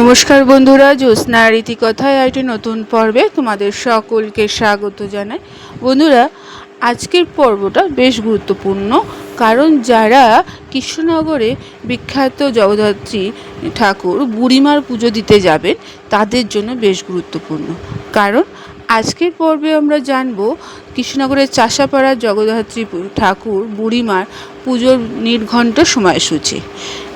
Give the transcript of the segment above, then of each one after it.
নমস্কার বন্ধুরা, জ্যোৎস্না রীতিকথায় একটি নতুন পর্বে তোমাদের সকলকে স্বাগত জানাই। বন্ধুরা, আজকের পর্বটা বেশ গুরুত্বপূর্ণ, কারণ যারা কৃষ্ণনগরে বিখ্যাত জগদ্ধাত্রী ঠাকুর বুড়িমার পুজো দিতে যাবেন, তাদের জন্য বেশ গুরুত্বপূর্ণ। কারণ আজকের পর্বে আমরা জানব কৃষ্ণনগরের চাষাপাড়ার জগদ্ধাত্রী ঠাকুর বুড়িমার পুজোর নির্ঘণ্ট সময়সূচি।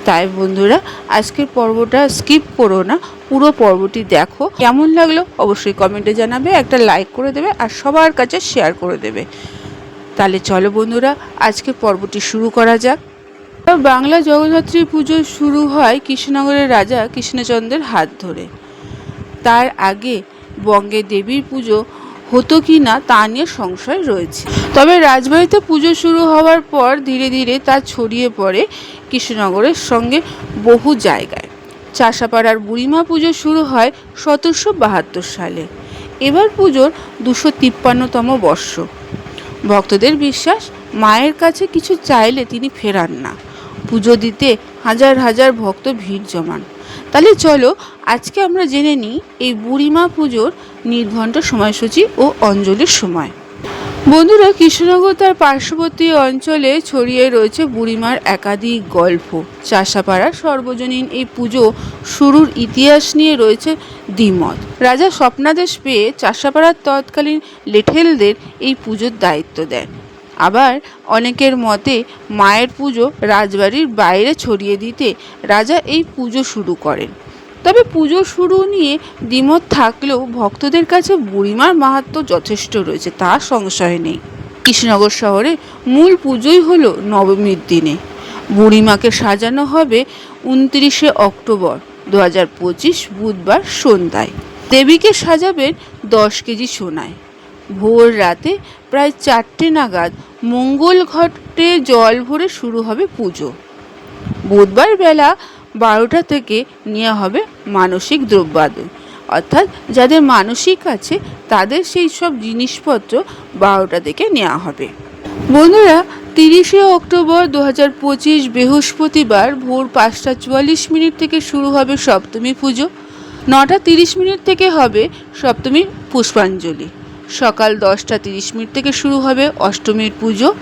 তাই বন্ধুরা, আজকের পর্বটা স্কিপ করো না, পুরো পর্বটি দেখো। কেমন লাগল অবশ্যই কমেন্টে জানাবে, একটা লাইক করে দেবে আর সবার কাছে শেয়ার করে দেবে। তাহলে চলো বন্ধুরা, আজকের পর্বটি শুরু করা যাক। বাংলা জগদ্ধাত্রী পুজো শুরু হয় কৃষ্ণনগরের রাজা কৃষ্ণচন্দ্রের হাত ধরে। তার আগে বঙ্গে দেবীর পুজো হতো কি না তা নিয়ে সংশয় রয়েছে। তবে রাজবাড়িতে পুজো শুরু হওয়ার পর ধীরে ধীরে তা ছড়িয়ে পড়ে কৃষ্ণনগরের সঙ্গে বহু জায়গায়। চাষাপাড়ার বুড়িমা পুজো শুরু হয় সতেরোশো বাহাত্তর সালে। এবার পুজোর দুশো তিপ্পান্নতম বর্ষ। ভক্তদের বিশ্বাস, মায়ের কাছে কিছু চাইলে তিনি ফেরান না। পুজো দিতে হাজার হাজার ভক্ত ভিড় জমান। তাহলে চলো, আজকে আমরা জেনে নিই এই বুড়িমা পুজোর নির্ঘণ্ট সময়সূচি ও অঞ্জলির সময়। বন্ধুরা, কৃষ্ণনগর তার পার্শ্ববর্তী অঞ্চলে ছড়িয়ে রয়েছে বুড়িমার একাধিক গল্প। চাষাপাড়ার সর্বজনীন এই পুজো শুরুর ইতিহাস নিয়ে রয়েছে দ্বিমত। রাজা স্বপ্নাদেশ পেয়ে চাষাপাড়ার তৎকালীন লেঠেলদের এই পুজোর দায়িত্ব দেন। আবার অনেকের মতে মায়ের পুজো রাজবাড়ির বাইরে ছড়িয়ে দিতে রাজা এই পুজো শুরু করেন। তবে পুজো শুরু নিয়ে দ্বিমত থাকলেও ভক্তদের কাছে বুড়িমার মাহাত্ম্য যথেষ্ট রয়েছে, তা সংশয় নেই। কৃষ্ণনগর শহরে মূল পুজোই হলো নবমীর দিনে। বুড়িমাকে সাজানো হবে উনত্রিশে অক্টোবর দু হাজার পঁচিশ বুধবার সন্ধ্যায়। দেবীকে সাজাবেন দশ কেজি সোনায়। ভোর রাতে প্রায় চারটে নাগাদ মঙ্গল ঘটে জল ভরে শুরু হবে পুজো। বুধবার বেলা বারোটা থেকে নেওয়া হবে মানসিক দ্রব্যাদি। অর্থাৎ যাদের মানসিক আছে, তাদের সেই সব জিনিসপত্র বারোটা থেকে নেওয়া হবে। বন্ধুরা, তিরিশে অক্টোবর দু হাজার পঁচিশ বৃহস্পতিবার ভোর পাঁচটা চুয়াল্লিশ মিনিট থেকে শুরু হবে সপ্তমী পুজো। নটা তিরিশ মিনিট থেকে হবে সপ্তমী পুষ্পাঞ্জলি। সকাল দশটা তিরিশ মিনিট থেকে শুরু হবে অষ্টমীর পুজো।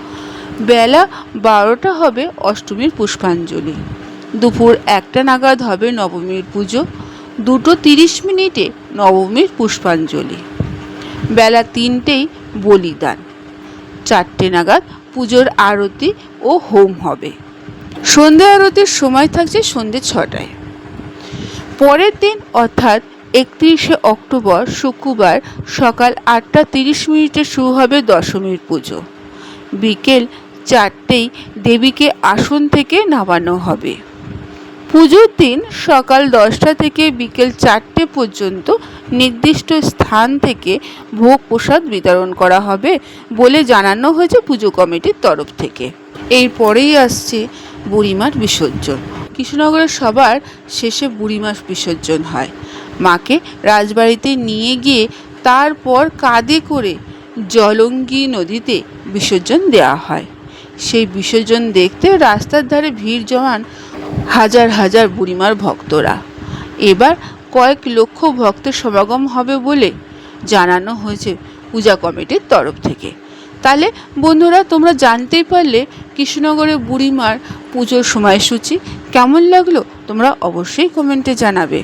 বেলা বারোটা হবে অষ্টমীর পুষ্পাঞ্জলি। দুপুর একটা নাগাদ হবে নবমীর পুজো। দুটো তিরিশ মিনিটে নবমীর পুষ্পাঞ্জলি। বেলা তিনটেই বলিদান। চারটে নাগাদ পুজোর আরতি ও হোম হবে। সন্ধে আরতির সময় থাকছে সন্ধে ছটায়। পরের দিন অর্থাৎ একত্রিশে অক্টোবর শুক্রবার সকাল আটটা তিরিশ মিনিটে শুরু হবে দশমীর পুজো। বিকেল চারটেই দেবীকে আসন থেকে নামানো হবে। পুজোর দিন সকাল দশটা থেকে বিকেল চারটে পর্যন্ত নির্দিষ্ট স্থান থেকে ভোগ প্রসাদ বিতরণ করা হবে বলে জানানো হয়েছে পুজো কমিটির তরফ থেকে। এরপরেই আসছে বুড়িমার বিসর্জন। কৃষ্ণনগরের সবার শেষে বুড়িমাস বিসর্জন হয়। মাকে রাজবাড়িতে নিয়ে গিয়ে তারপর কাঁধে করে জলঙ্গি নদীতে বিসর্জন দেওয়া হয়। সেই বিসর্জন দেখতে রাস্তার ধারে ভিড় জমান হাজার হাজার বুড়িমার ভক্তরা। এবার কয়েক লক্ষ ভক্তের সমাগম হবে বলে জানানো হয়েছে পূজা কমিটির তরফ থেকে। তাহলে বন্ধুরা, তোমরা জানতেই পারলে কৃষ্ণনগরে বুড়িমার পুজোর সময়সূচি কেমন লাগল? তোমরা অবশ্যই কমেন্টে জানাবে।